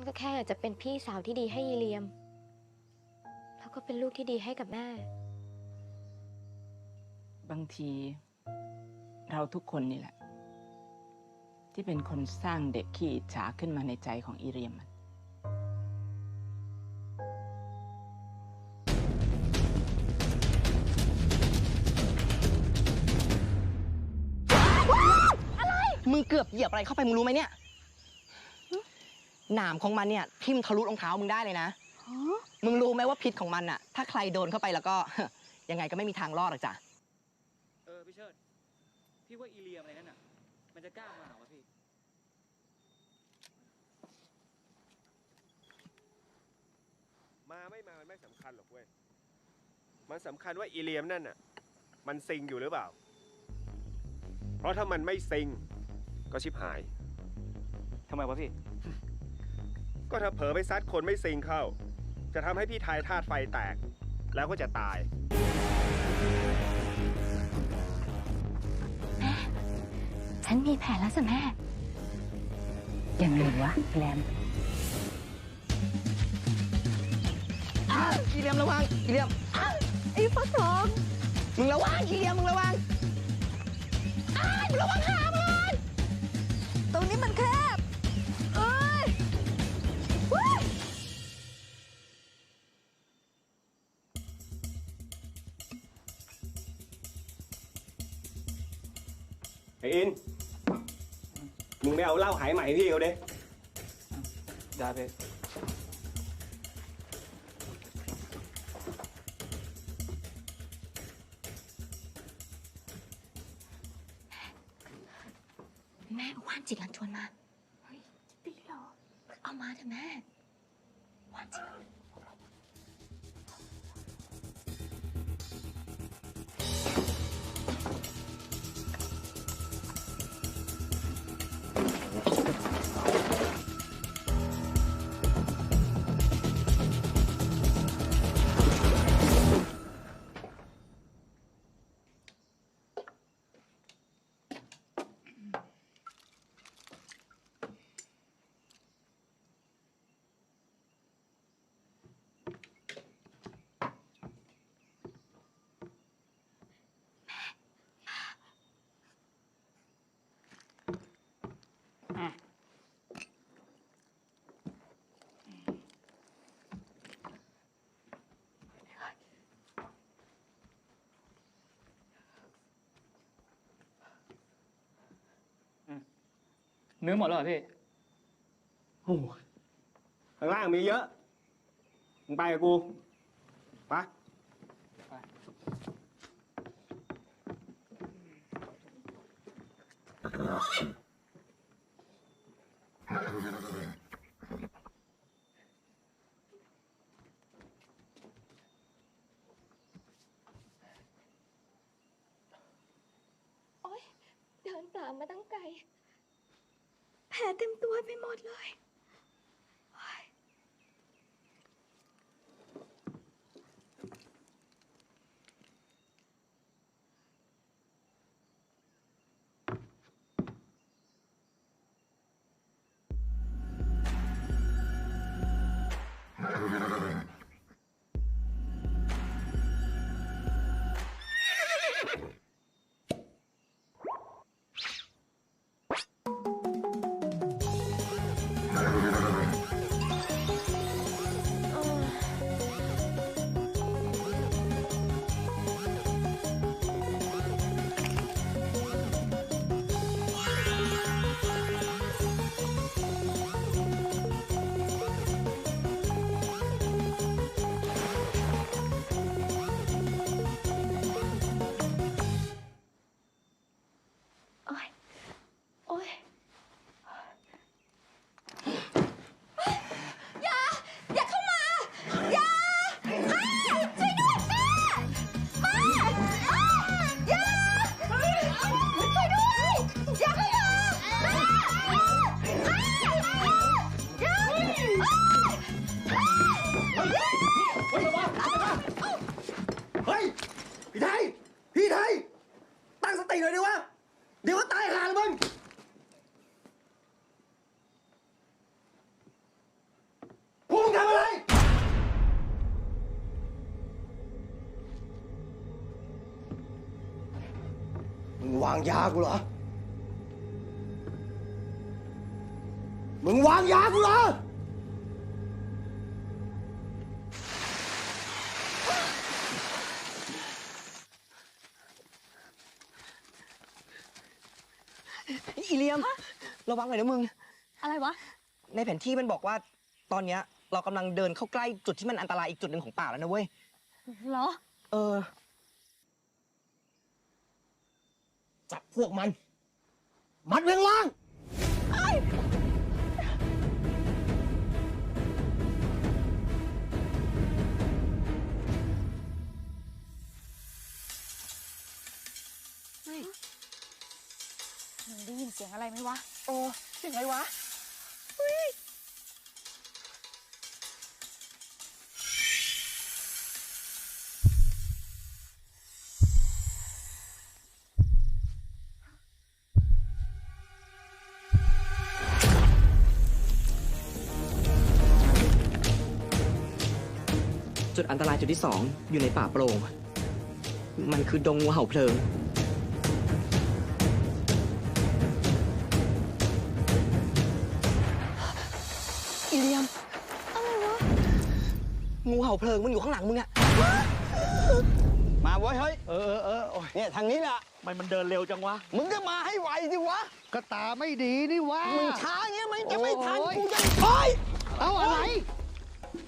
ฉันก็แค่อยากจะเป็นพี่สาวที่ดีให้ยีเลียม แล้วก็เป็นลูกที่ดีให้กับแม่ บางที เราทุกคนนี่แหละ ที่เป็นคนสร้างเด็กขี้อิจฉาขึ้นมาในใจของอีเรียมมัน มึงเกือบเหยียบอะไรเข้าไปมึงรู้ไหมเนี่ย หนามของมันเนี่ยทิ่มทะลุรองเท้ามึงได้เลยนะ มึงรู้ไหมว่าพิษของมันอะถ้าใครโดนเข้าไปแล้วก็ ยังไงก็ไม่มีทางรอดหรอกจ้ะ เออพี่เชิด พี่ว่าอีเลียมอะไรนั่นน่ะมันจะกล้ามาเหรอวะพี่ มาไม่มา มันไม่สำคัญหรอกเว้ย มันสำคัญว่าอีเลียมนั่นน่ะมันซิงอยู่หรือเปล่า เพราะถ้ามันไม่ซิง ก็ชิบหาย ทำไมวะพี่ ก็ถ้าเผลอไปซัดคนไม่ซิงเข้า จะทำให้พี่ทายธาตุไฟแตก แล้วก็จะตายฉันมีแผนแล้วสิแม่ ยังไงวะแรมอ้าวอีเลียมระวังอีเลียมอ้าวไอ้ฟักทองมึงระวังอีเลียมมึงระวังอ้าวมึงระวังขามันตรงนี้มันแคาเหล้าหายใหม่พี่เขาเด้ได้พี่แม่เอาว่านจิตลันชวนมา เฮ้ยจะตีเหรอ เอามาเถอะแม่ เนื้อหมดแล้วเหรอพี่ โอ้ข้างล่างมีเยอะ มึงไปกับกู ไปะโางยากูเหรอ มึงวางยากูเหรอ อีเลียม ระวังหน่อยนะมึง อะไรวะ ในแผนที่มันบอกว่าตอนเนี้ยเรากำลังเดินเข้าใกล้จุดที่มันอันตรายอีกจุดหนึ่งของป่าแล้วนะเว้ย เหรอ เออ จับพวกมัน มัดเวียงล่างมึงได้ยินเสียงอะไรไหมวะ โอ้เสียงอะไรวะ จุดอันตรายจุดที่สองอยู่ในป่าโปร่ง มันคือดงงูเห่าเพลิงอีเลียม อะไรวะ งูเห่าเพลิงมันอยู่ข้างหลังมึงอะมาเว้ยเฮ้ย เออเออเออโอ้ยเนี่ยทางนี้แหละ มันมันเดินเร็วจังวะ มึงก็มาให้ไวสิวะ ก็ตาไม่ดีนี่วะ มึงช้าเงี้ยมันจะไม่ทันโอ้ยกูจะโอ้ยเอาอะไร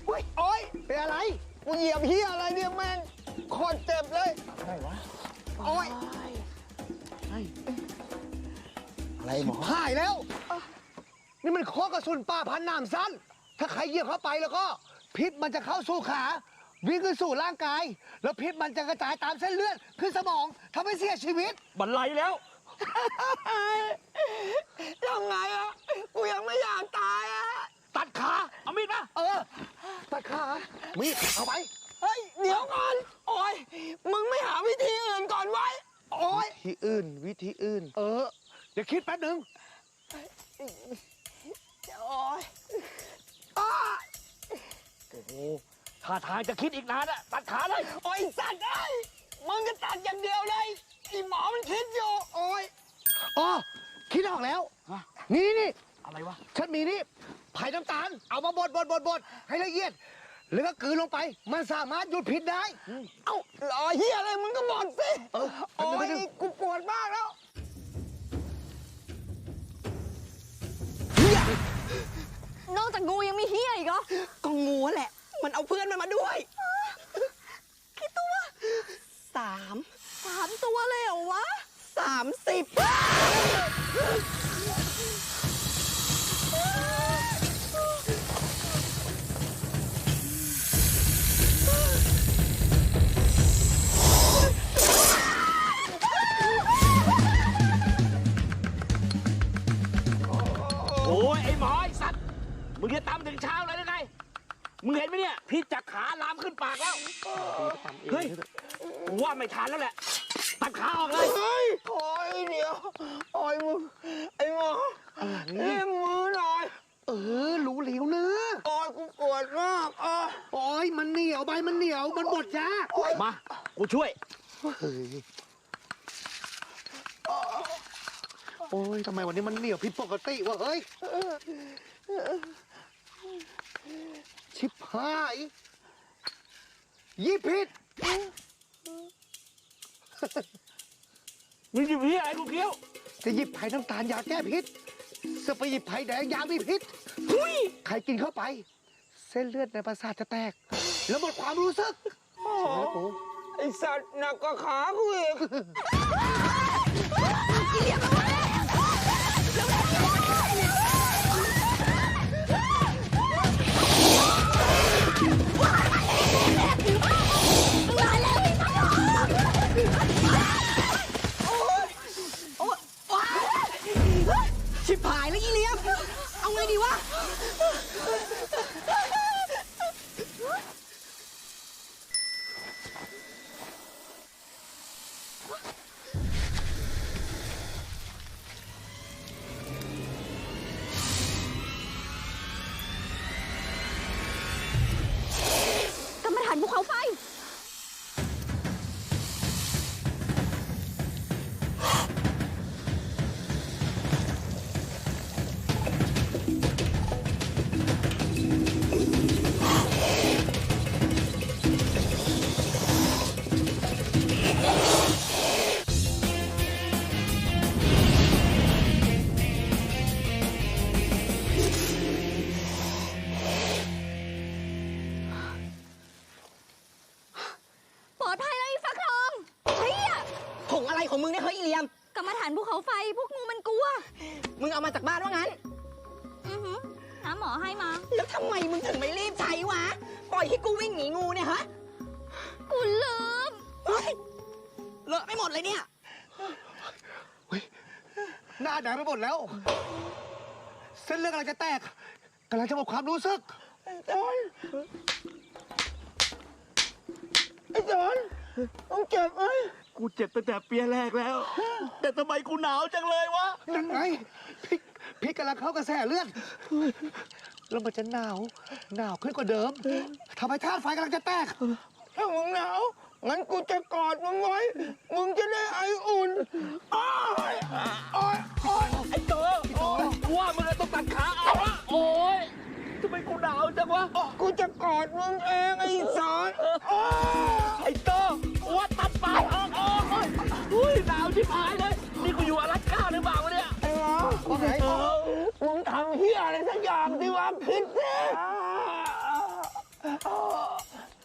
โอ้ยโอ้ยเป็นอะไร กูเหยียบเฮียอะไรเนี่ยแม่งโคตรเจ็บเลยอะไรวะโอ้ยอะไรหมอหายแล้ว นี่มันโคอกระสุนป่าพันหนามสั้น ถ้าใครเหยียบเข้าไปแล้วก็ พิษมันจะเข้าสู่ขา วิ่งขึ้นสู่ร่างกาย แล้วพิษมันจะกระจายตามเส้นเลือดขึ้นสมองทำให้เสียชีวิต บันไลแล้วทำไงอะกูยังไม่อยากตายอะตัดขา เอามีดมา เออ ตัดขามีดเอาไป เฮ้ย เดี๋ยวก่อน โอ้ยมึงไม่หาวิธีอื่นก่อนไว้ โอ้ย วิธีอื่น วิธีอื่น เออ เดี๋ยวคิดแป๊บหนึ่งโอ้ยโอ้โหท่าทางจะคิดอีกนานอะตัดขาเลย โอ้ยสัตว์ไอ้ยมึงก็ตัดอย่างเดียวเลยไอีหมอมันคิดอยู่ โอ้ย อ๋อ คิดออกแล้วนี่นี่นี่อะไรวะ ฉันมีนี่ ไผ่น้ำตาล เอามาบดบดบดบดให้ละเอียด แล้วก็กลืนลงไป มันสามารถหยุดพิษได้ เอ้าหล่อเฮียอะไรมึงก็บอกสิเออโอ้ไปยดูไปดูกูปวดมากแล้วนอกจากงูยังมีเฮียอีกเหรอก็งูแหละ มันเอาเพื่อนมันมาด้วย มึงจะตามถึงเช้าเลยหรือไง มึงเห็นไหมเนี่ยพิษจากขาลามขึ้นปากแล้ว เฮ้ยกูว่าไม่ทันแล้วแหละ ตัดขาออกเลย เฮ้ยโอ้ยเดี๋ยวโอ้ยมึงไอ้หมอเอ็มมือหน่อย เออรู้เหลียวเนื้อโอ้ยกูปวดมากอะโอ้ยมันเหนียวใบมันเหนียวมันบดยากมา กูช่วย เฮ้ยโอ้ยทำไมวันนี้มันเหนียวผิดปกติวะเฮ้ย ชิบหายยี่ผิดมึงหยิบพี่อะไรกูเคี้ยวจะหยิบไผ่น้ำตาลยาแก้พิษจะไปหยิบไผ่แดงยามีพิษใครกินเข้าไป เส้นเลือดในประสาทจะแตก แล้วหมดความรู้สึกใช่ไหมกู ไอ้สัตว์หนักกว่าขากูอีก แล้วอีเลียมเอาไงดีวะ ทำไมมึงถึงไม่รีบใช้วะ ปล่อยให้กูวิ่งหนีงูเนี่ยฮะกูลืม เฮ้ยเลอะไม่หมดเลยเนี่ย หน้าแดงไปหมดแล้ว เส้นเลือดกำลังจะแตกกำลังจะหมดความรู้สึก จอนไอ้จอนต้องเจ็บไหมกูเจ็บตั้งแต่เปียแรกแล้ว แต่ทำไมกูหนาวจังเลยวะ นั่นไงพี่พี่กำลังเข้ากระแสเลือด แล้วมันจะหนาวหนาวขึ้นกว่าเดิมทำให้ธาตุไฟกำลังจะแตก ถ้ามึงหนาวงั้นกูจะกอดมึงไว้ มึงจะได้ไออุ่นอ้ายอ้ายอ้ายไอ้โตโอ้ยกูว่ามึงจะต้องตัดขาเอาอะโอ้ยทำไมกูหนาวจังวะ กูจะกอดมึงเองไอ้สอนอ้ายไอ้โตกู ดิวะคิดสิ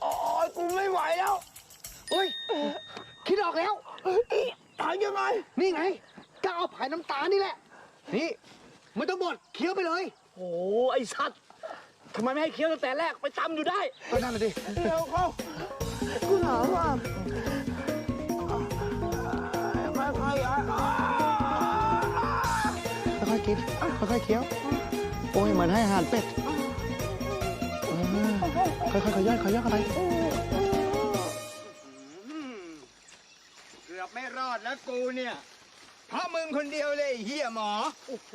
โอ้ยกูไม่ไหวแล้ว เฮ้ย คิดออกแล้วทำยังไง นี่ไงก็เอาผายน้ำตาลนี่แหละ นี่ไม่ต้องบดเคี้ยวไปเลย โอ้ไอ้สัตว์ทำไมไม่ให้เคี้ยวตั้งแต่แรกไปตำอยู่ได้ ก็นั่นน่ะดิเร็วเข้ากูหนาวอะค่อยๆอะค่อยๆกินค่อยๆเคี้ยว โอ้ยเหมันให้อาหารเป็ดเออ ค่อยๆขย่อยขย่อยเข้าไปเกือบไม่รอดแล้วกูเนี่ย เพราะมึงคนเดียวเลยไอ้เฮียหมอ โอ้โห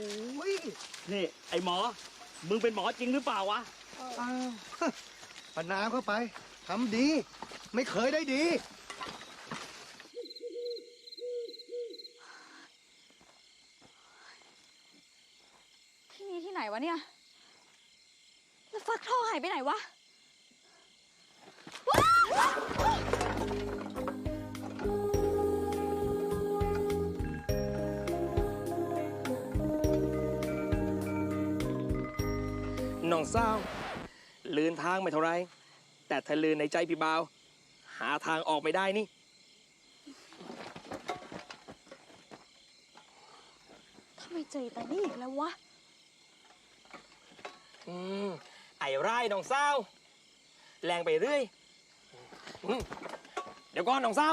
นี่ ไอ้หมอ มึงเป็นหมอจริงหรือเปล่าวะ อ้าวปะนามเข้าไปทำดี ไม่เคยได้ดี ที่นี่ที่ไหนวะเนี่ย แล้วฟักทองหายไปไหนวะว้าว น้องเศร้าลืนทางไม่เท่าไร แต่ถ้าลืนในใจพี่บ่าว หาทางออกไม่ได้นี่ ทำไมเจอแต่นี่อีกแล้ววะ อืม ไอ้ไร่น้องเศร้า แรงไปเรื่อยอืม เดี๋ยวก่อนน้องเศร้า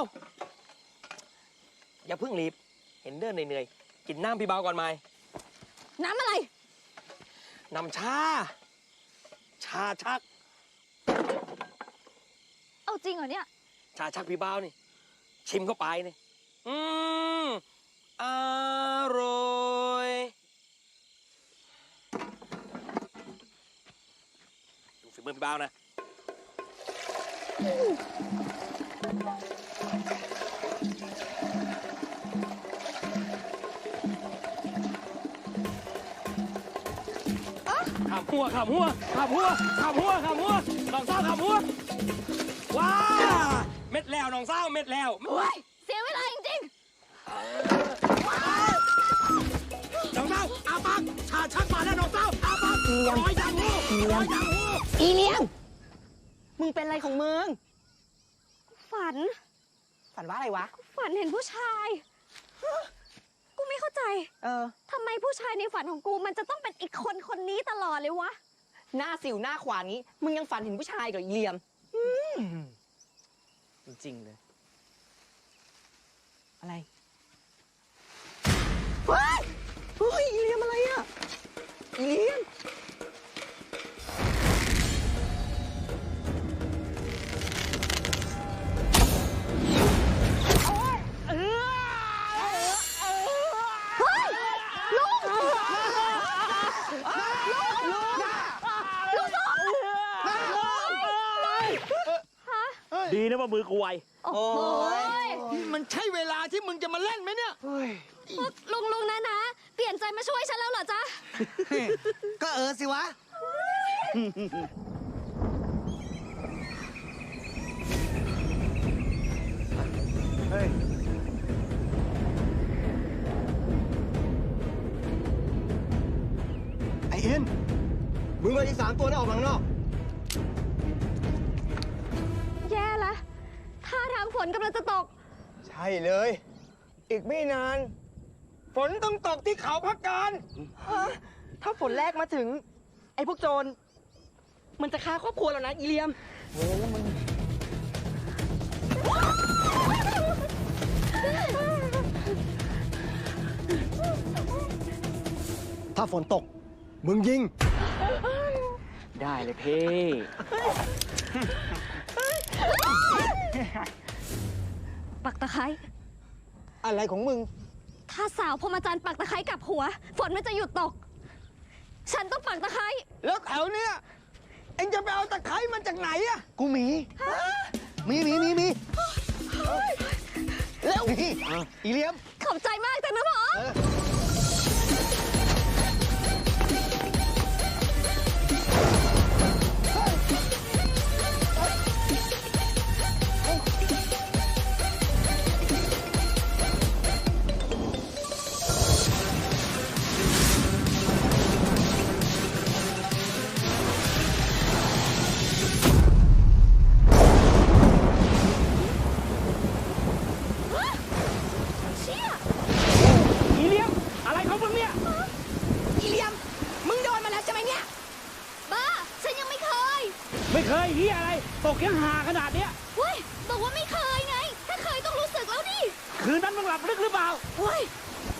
อย่าเพิ่งรีบ เห็นเดินเหนื่อยๆ กินน้ำพี่บ่าวก่อนไหม น้ำอะไร น้ำชา ชาชัก เอาจริงเหรอเนี่ย ชาชักพี่บ่าวนี่ ชิมเข้าไปนี่ อืมอร่อยดูฝีมือพี่บ่าวนะ ขามหัวขามหัวขามหัวขามหัวขามหัวน้องเศร้าขามหัวว้าเม็ดแล้วน้องเศร้าเม็ดแล้วโอ้ยเสียเวลาจริงน้องเต้าอาปักชาชักมาแล้วน้องเต้าอาปักร้อยยังหูร้อยยังหูอีเหลียม มึงเป็นอะไรของมึงๆฝัน ฝันว่าอะไรวะฝันเห็นผู้ชาย กูไม่เข้าใจ เออ ทำไมผู้ชายในฝันของกูมันจะต้องเป็นอีกคนคนนี้ตลอดเลยวะ หน้าสิวหน้าขวานนี้ มึงยังฝันเห็นผู้ชายกับอีเหลียม จริงๆเลย อะไรเฮ้ยเฮ้ยอีเหลียมอะไรอะอีเหลียม นะว่ามือกูไวโอ้โหยมันใช่เวลาที่มึงจะมาเล่นไหมเนี่ยพวกลุงลุงนะนะ เปลี่ยนใจมาช่วยฉันแล้วเหรอจ๊ะ ก็เออสิวะ เฮ้ยไอเอ็นมึงเอาอีกสามตัวนั้นออกมาข้างนอก นกำลังจะตก ใช่เลยพอีกไม่นาน ฝนต้องตกที่เขาพักการ ถ้าฝนแรกมาถึง ไอ้พวกโจร มันจะฆ่าครอบครัวเรานะ อีเลียมถ้าฝนตก มึงยิง ได้เลยพี่ ปักตะไคร้อะไรของมึง ถ้าสาวพรหมจรรย์ปักตะไคร้กลับหัว ฝนมันจะหยุดตก ฉันต้องปักตะไคร้แล้วแถวเนี้ยเอ็งจะไปเอาตะไคร้มันจากไหนอะกูมีมีมีมีมีแล้วนี่อีเลียมขอบใจมากจังนะหมอ ไม่เคยเฮียอะไร ตกยังหาขนาดเนี้ยเว้ยบอกว่าไม่เคยไง ถ้าเคยต้องรู้สึกแล้วดิคืนนั้นมึงหลับลึกหรือเปล่าเว้ย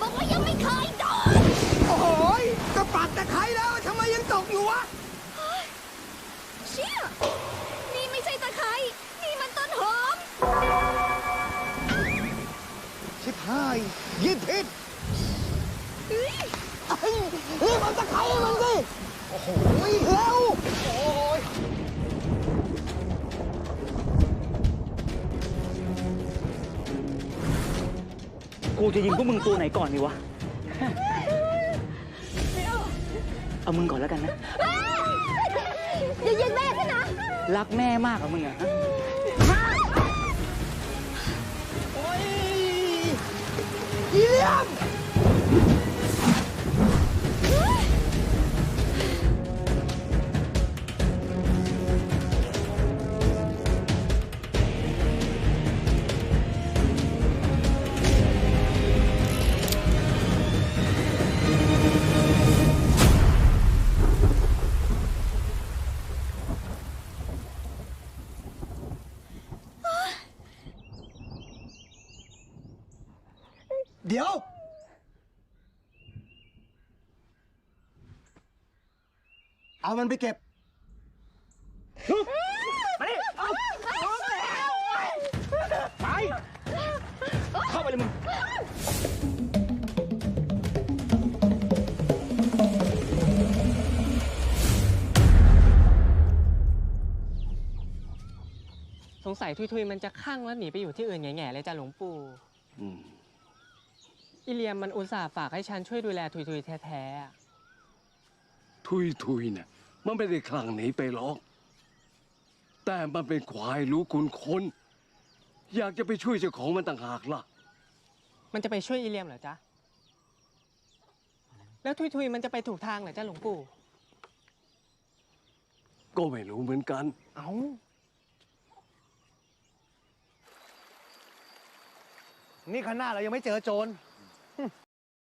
บอกว่ายังไม่เคยโดนโอ้โหยก็ปักตะไคร้แล้วทำไมยังตกอยู่วะเชี่ยนี่ไม่ใช่ตะไคร้นี่มันต้นหอมชิบหายยิงผิดเฮ้ย เฮ้ยรีบเอาตะไคร้ให้มันสิโอ้โหเร็วโอ้ กูจะยิงพวกมึงตัวไหนก่อนดีวะ เอามึงก่อนแล้วกันนะ อย่ายิงแม่ฉันนะรักแม่มากอะมึงอะฮะโอ้ยอีเลียม ดี๋ยว เอามันไปเก็บไปดิเอาไป เข้าไปเลยมึง สงสัยทุยๆมันจะข้างแล้วหนีไปอยู่ที่อื่นแง่ๆเลยจ้ะหลวงปู่อี เลียมมันอุตส่าห์ฝากให้ฉันช่วยดูแลทุยๆแท้ๆอะทุยทุยเนี่ยมันไม่ได้คลั่งหนีไปหรอก แต่มันเป็นควายรู้คุณคนอยากจะไปช่วยเจ้าของมันต่างหากล่ะ มันจะไปช่วยอีเลียมเหรอจ๊ะ แล้วทุยๆมันจะไปถูกทางเหรอจ้ะหลวงปู่ ก็ไม่รู้เหมือนกัน เอ้า นี่ขนาดเรายังไม่เจอโจร